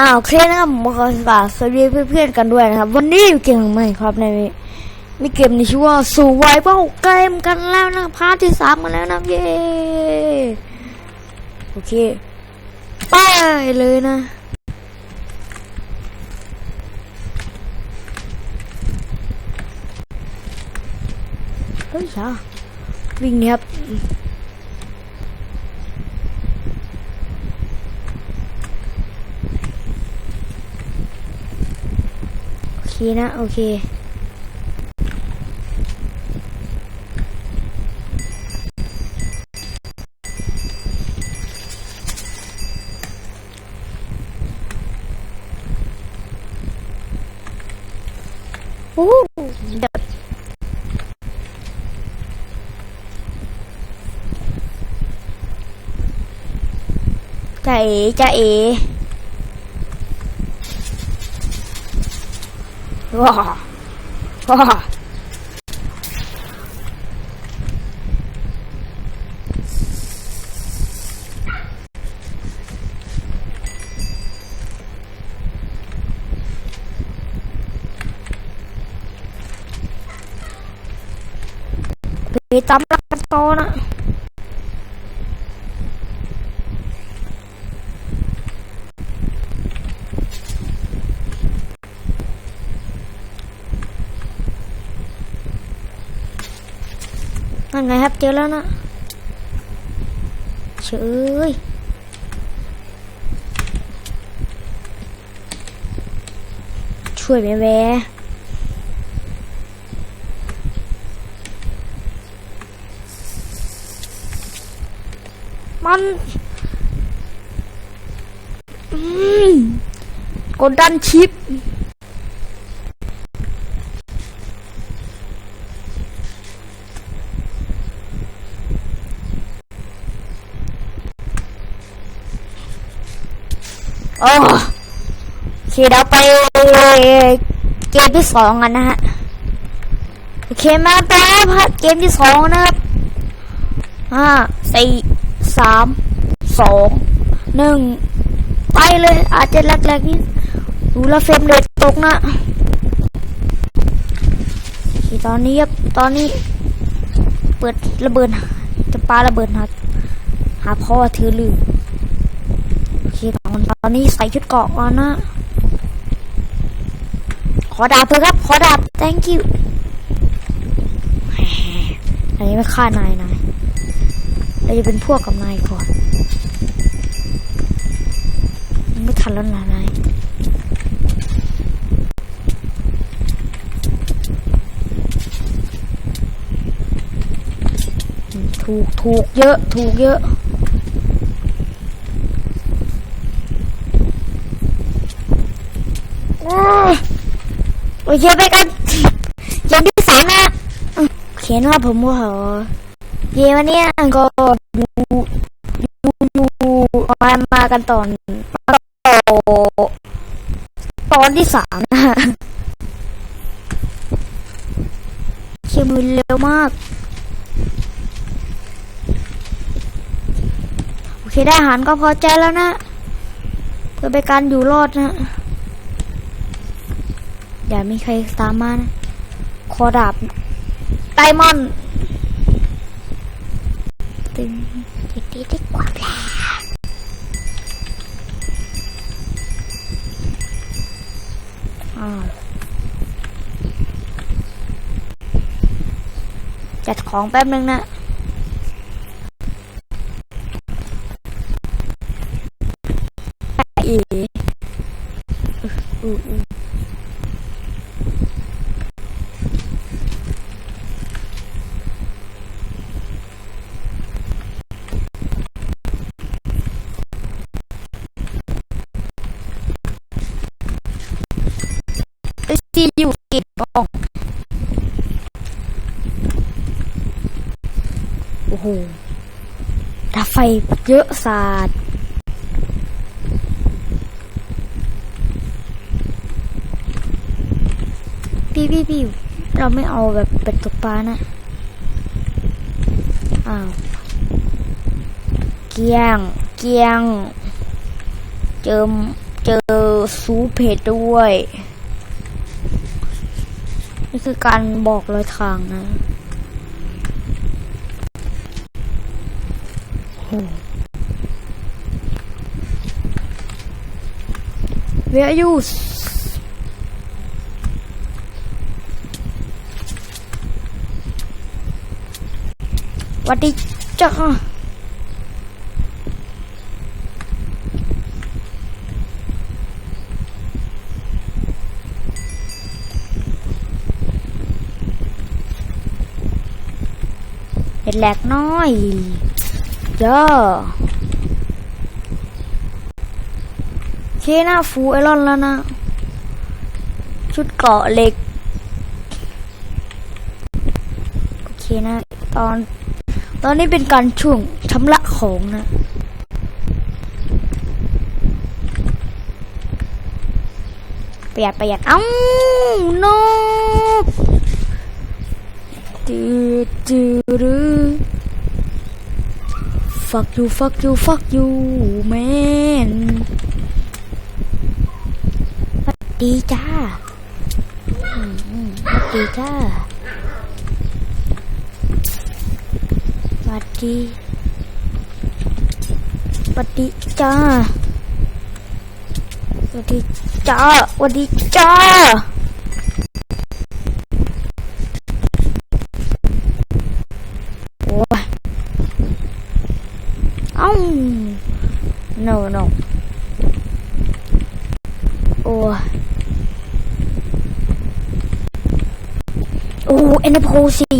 อ้าวโอเคนะครับผมขอฝากสวัสดีเพื่อนๆกันด้วยนะครับ วันนี้อยู่เกมใหม่ครับในมีเกมในชื่อว่าสูไวเป้าเกมกันแล้วนะพาร์ทที่สามกันแล้วนะเย้โอเคไปเลยนะเฮ้ยช้าวิ่งเนี่ยครับ โอเคนะ โอเค โอ้เดี๋ยจะเอ๋จะเอ๋ ว้าว้าไปตามรักกั นั่นไงครับเจอแล้วนะเฉยช่วยแม่แวมันอืมกดดันชิป อ้โอเคเดี๋ยวไปเกมที่สองกันนะฮะโอเคมาแป๊บฮะเกมที่สองนะครับห้าสี่สามสองหนึ่งไปเลยอาจจะแรกๆนี้ดูแลวเฟรมเรทตกนะโอเคตอนนี้ครับตอนนี้เปิดระเบิดจะปาระเบิดหาหาพ่อถือลือ อนนนี้ใส่ชุดเกราะมานะ ขอดาบเถอะครับ ขอดาบ thank you อันนี้ไม่ฆ่านายนายเราจะเป็นพวกกับนายก่อนไม่ทันแล้วนะนายถูกถูกเยอะ ถูกเยอะ โอ้ย โอเคไปกันเกมที่สามนะเขียนว่าผมว่าเหเกมวันนี้ก็อยู่อยู่อยู่มามากันตอนตอนที่สามนะเขียนมือเร็วมากโอเคได้อาหารก็พอใจแล้วนะเพื่อเป็นการอยู่รอดนะ อย่ามีใครตามมานะคอดาบไดมอนด์ตึงจิตดีดีกว่าแล้อ้าวจัดของแป๊บนึงนะอีอืออือ ซีอยู่เก็บกล่องโอ้โหดาไฟเยอะสาดพี่พี่พี่เราไม่เอาแบบเป็ดตกปลานะ อ้าว เกียง เกียง เจิมเจอซูเพจด้วย นี่คือการบอกรอยทางนะโอ้ Where are you วัสดีจ้า แหลกน้อยเด้อโอเคนะฟูไอรอนแล้วนะ ชุดเกาะเหล็ก โอเคนะ ตอน ตอนนี้เป็นการช่วงชำระของนะประหยัดประหยัดเอ้า no ตืด ตืด fuck you fuck you fuck you man สวัสดีจ้าวัสดีจ้าวัสดีวัสดีจ้าวัสดีจ้าวัสดีจ้า โอ้ยเอ้า no no โอ้โอ้เอ็นโพสี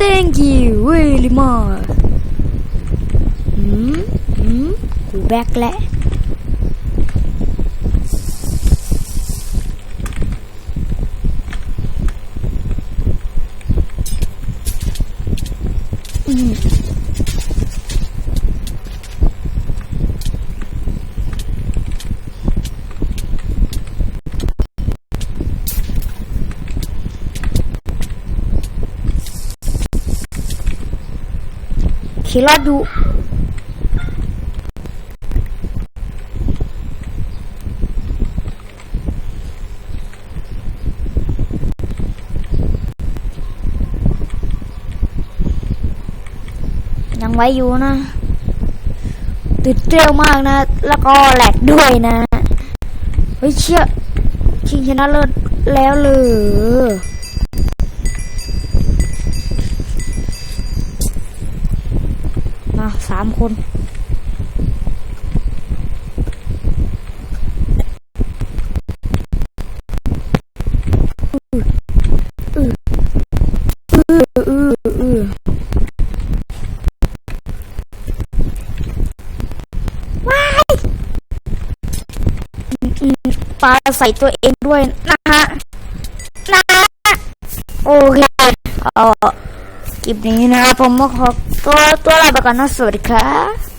thank you very much อืมอืมกูแบกแล้วอืม คิดรอดดู ยังไว้อยู่นะติดเร็วมากนะ แล้วก็แหลกด้วยนะ เฮ้ยเชี่ยชิงชนะเลิศแล้วเลยาสามคน ปลาใส่ตัวเองด้วยนะฮะนะโอเคเออคลิปนี้นะครับผมก็ขอ ตัวตัวลาไปก่อนนะสวัสดีครับ